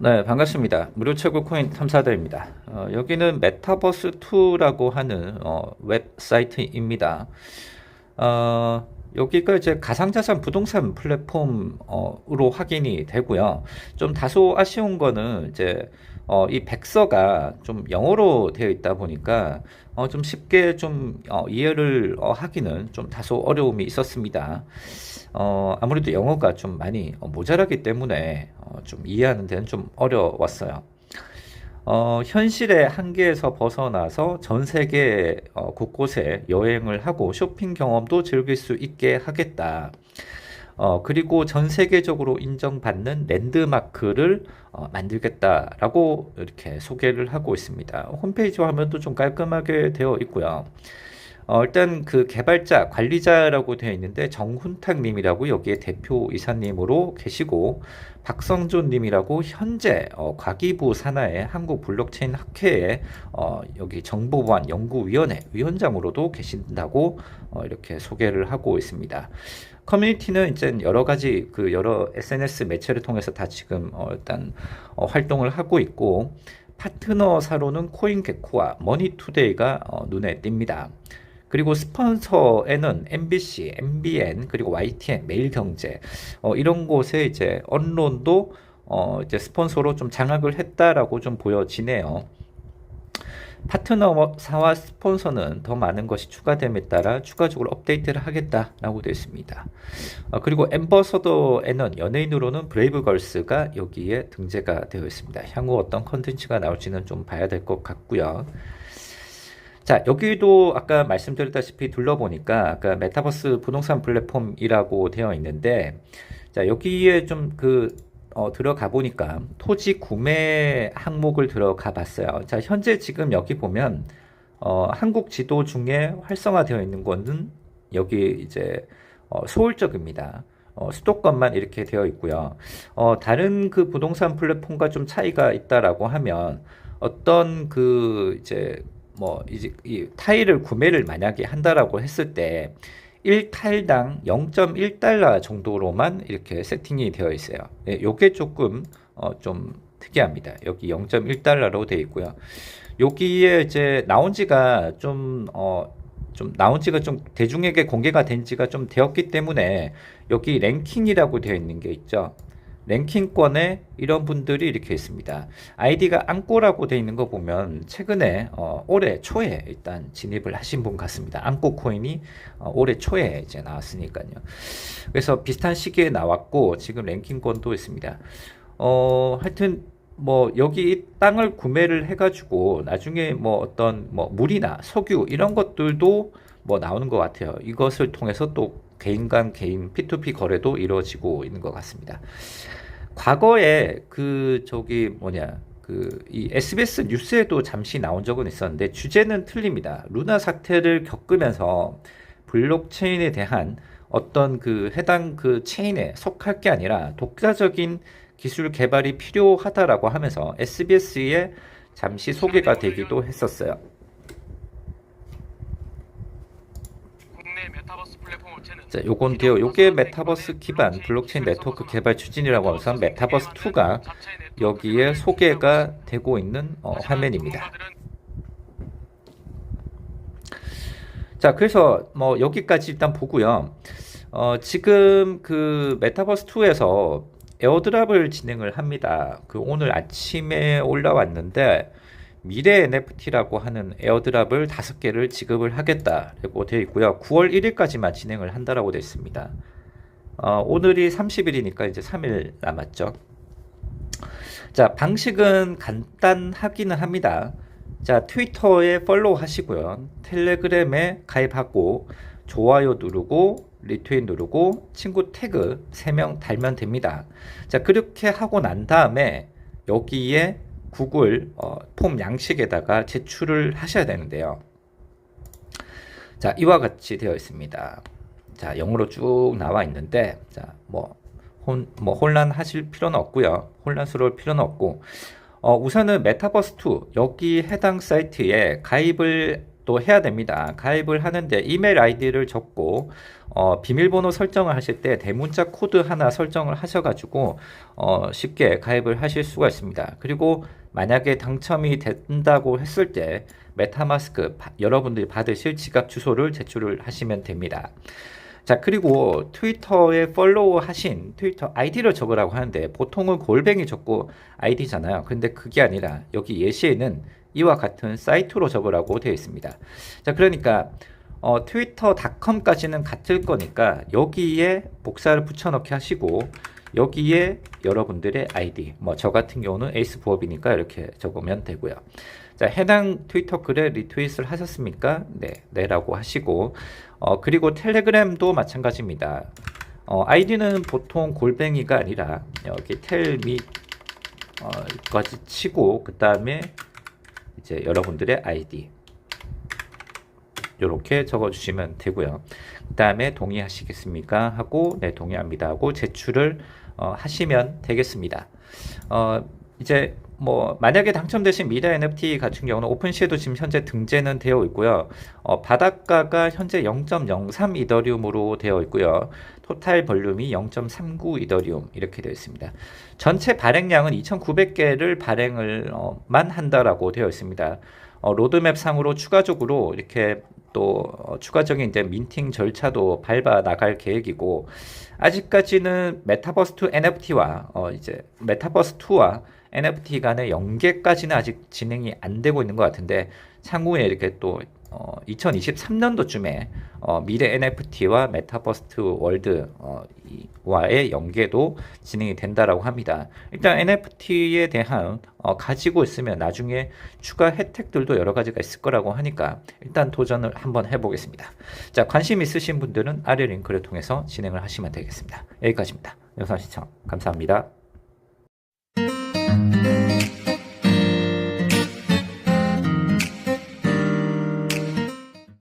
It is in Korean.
네, 반갑습니다. 무료 채굴 코인 탐사대입니다. 어, 여기는 메타버스2라고 하는 어, 웹사이트입니다. 어, 여기가 이제 가상자산 부동산 플랫폼으로 확인이 되고요. 좀 다소 아쉬운 거는 이제 어, 이 백서가 좀 영어로 되어 있다 보니까 어, 좀 쉽게 좀 어, 이해를 어, 하기는 좀 다소 어려움이 있었습니다. 어, 아무래도 영어가 좀 많이 어, 모자라기 때문에 어, 좀 이해하는 데는 좀 어려웠어요. 어, 현실의 한계에서 벗어나서 전 세계 어, 곳곳에 여행을 하고 쇼핑 경험도 즐길 수 있게 하겠다. 어, 그리고 전 세계적으로 인정받는 랜드마크를 어, 만들겠다라고 이렇게 소개를 하고 있습니다. 홈페이지 화면도 좀 깔끔하게 되어 있고요. 어, 일단 그 개발자, 관리자라고 되어 있는데 정훈탁 님이라고 여기에 대표 이사님으로 계시고 박성존 님이라고 현재 어, 과기부 산하의 한국 블록체인 학회에 어, 여기 정보보안 연구위원회 위원장으로도 계신다고 어, 이렇게 소개를 하고 있습니다. 커뮤니티는 이제 여러 가지 그 여러 SNS 매체를 통해서 다 지금 어, 일단 어, 활동을 하고 있고 파트너사로는 코인게코와 머니투데이가 어, 눈에 띕니다. 그리고 스폰서에는 MBC, MBN, 그리고 YTN, 매일경제 어, 이런 곳에 이제 언론도 어, 이제 스폰서로 좀 장악을 했다라고 좀 보여지네요. 파트너사와 스폰서는 더 많은 것이 추가됨에 따라 추가적으로 업데이트를 하겠다라고 되어 있습니다. 어, 그리고 엠버서더에는 연예인으로는 브레이브걸스가 여기에 등재가 되어 있습니다. 향후 어떤 컨텐츠가 나올지는 좀 봐야 될 것 같고요. 자, 여기도 아까 말씀드렸다시피 둘러보니까 아까 메타버스 부동산 플랫폼이라고 되어 있는데 자, 여기에 좀그 어, 들어가 보니까 토지 구매 항목을 들어가 봤어요. 자, 현재 지금 여기 보면 어, 한국 지도 중에 활성화되어 있는 거는 여기 이제 어, 서울 쪽입니다. 어, 수도권만 이렇게 되어 있고요. 어, 다른 그 부동산 플랫폼과 좀 차이가 있다라고 하면 어떤 그 이제 뭐 이제 이 타일을 구매를 만약에 한다라고 했을 때 1타일당 0.1달러 정도로만 이렇게 세팅이 되어 있어요. 예, 요게 조금 어, 좀 특이합니다. 여기 0.1달러로 되어 있고요. 여기에 이제 나온 지가 좀, 어, 좀 나온 지가 좀 대중에게 공개가 된 지가 좀 되었기 때문에 여기 랭킹이라고 되어 있는 게 있죠. 랭킹권에 이런 분들이 이렇게 있습니다. 아이디가 안꼬라고 되어 있는 거 보면 최근에 어, 올해 초에 일단 진입을 하신 분 같습니다. 안꼬 코인이 어, 올해 초에 이제 나왔으니까요. 그래서 비슷한 시기에 나왔고 지금 랭킹권도 있습니다. 어, 하여튼 뭐 여기 땅을 구매를 해가지고 나중에 뭐 어떤 뭐 물이나 석유 이런 것들도 뭐 나오는 것 같아요. 이것을 통해서 또 개인 간 개인 P2P 거래도 이루어지고 있는 것 같습니다. 과거에 그 저기 뭐냐 그이 SBS 뉴스에도 잠시 나온 적은 있었는데 주제는 틀립니다. 루나 사태를 겪으면서 블록체인에 대한 어떤 그 해당 그 체인에 속할 게 아니라 독자적인 기술 개발이 필요하다라고 하면서 SBS에 잠시 소개가 되기도 했었어요. 자, 요건 돼요. 요게 메타버스 기반 블록체인 네트워크 개발 추진이라고 하면서 메타버스 2가 여기에 소개가 되고 있는 어, 화면입니다. 자, 그래서 뭐 여기까지 일단 보고요. 어, 지금 그 메타버스 2에서 에어드랍을 진행을 합니다. 그 오늘 아침에 올라왔는데 미래 NFT라고 하는 에어드랍을 다섯 개를 지급을 하겠다라고 되어 있고요. 9월 1일까지만 진행을 한다라고 되어 있습니다. 어, 오늘이 30일이니까 이제 3일 남았죠. 자, 방식은 간단하기는 합니다. 자, 트위터에 팔로우 하시고요. 텔레그램에 가입하고 좋아요 누르고 리트윗 누르고 친구 태그 3명 달면 됩니다. 자, 그렇게 하고 난 다음에 여기에 구글 어, 폼 양식에다가 제출을 하셔야 되는데요. 자, 이와 같이 되어 있습니다. 자, 영어로 쭉 나와 있는데, 자, 뭐, 혼, 뭐 혼란하실 필요는 없고요. 혼란스러울 필요는 없고, 어, 우선은 메타버스2 여기 해당 사이트에 가입을 또 해야 됩니다. 가입을 하는데 이메일 아이디를 적고 어, 비밀번호 설정을 하실 때 대문자 코드 하나 설정을 하셔가지고 어, 쉽게 가입을 하실 수가 있습니다. 그리고 만약에 당첨이 된다고 했을 때 메타마스크 바- 여러분들이 받으실 지갑 주소를 제출을 하시면 됩니다. 자, 그리고 트위터에 팔로우 하신 트위터 아이디를 적으라고 하는데 보통은 골뱅이 적고 아이디잖아요. 근데 그게 아니라 여기 예시에는 이와 같은 사이트로 적으라고 되어 있습니다. 자, 그러니까 어, 트위터닷컴까지는 같을 거니까 여기에 복사를 붙여넣기 하시고 여기에 여러분들의 아이디, 뭐 저 같은 경우는 에이스 부업이니까 이렇게 적으면 되고요. 자, 해당 트위터 글에 리트윗을 하셨습니까? 네, 네라고 하시고, 어, 그리고 텔레그램도 마찬가지입니다. 어, 아이디는 보통 골뱅이가 아니라 여기 텔미 어, 까지 치고 그 다음에 이제 여러분들의 아이디 이렇게 적어주시면 되고요. 그 다음에 동의하시겠습니까? 하고 네 동의합니다 하고 제출을 어, 하시면 되겠습니다. 어, 이제 뭐 만약에 당첨되신 미래 NFT 같은 경우는 오픈시에도 지금 현재 등재는 되어 있고요. 어, 바닷가가 현재 0.03 이더리움으로 되어 있고요. 토탈 볼륨이 0.39 이더리움 이렇게 되어 있습니다. 전체 발행량은 2,900개를 발행을 어, 만 한다라고 되어 있습니다. 어, 로드맵 상으로 추가적으로 이렇게 또 어, 추가적인 이제 민팅 절차도 밟아 나갈 계획이고 아직까지는 메타버스 2 NFT와 어, 이제 메타버스 2와 NFT 간의 연계까지는 아직 진행이 안 되고 있는 것 같은데 향후에 이렇게 또 어, 2023년도쯤에 어, 미래 NFT와 메타버스 월드 어, 연계도 진행이 된다라고 합니다. 일단 NFT에 대한 어, 가지고 있으면 나중에 추가 혜택들도 여러 가지가 있을 거라고 하니까 일단 도전을 한번 해보겠습니다. 자, 관심 있으신 분들은 아래 링크를 통해서 진행을 하시면 되겠습니다. 여기까지입니다. 영상 시청 감사합니다.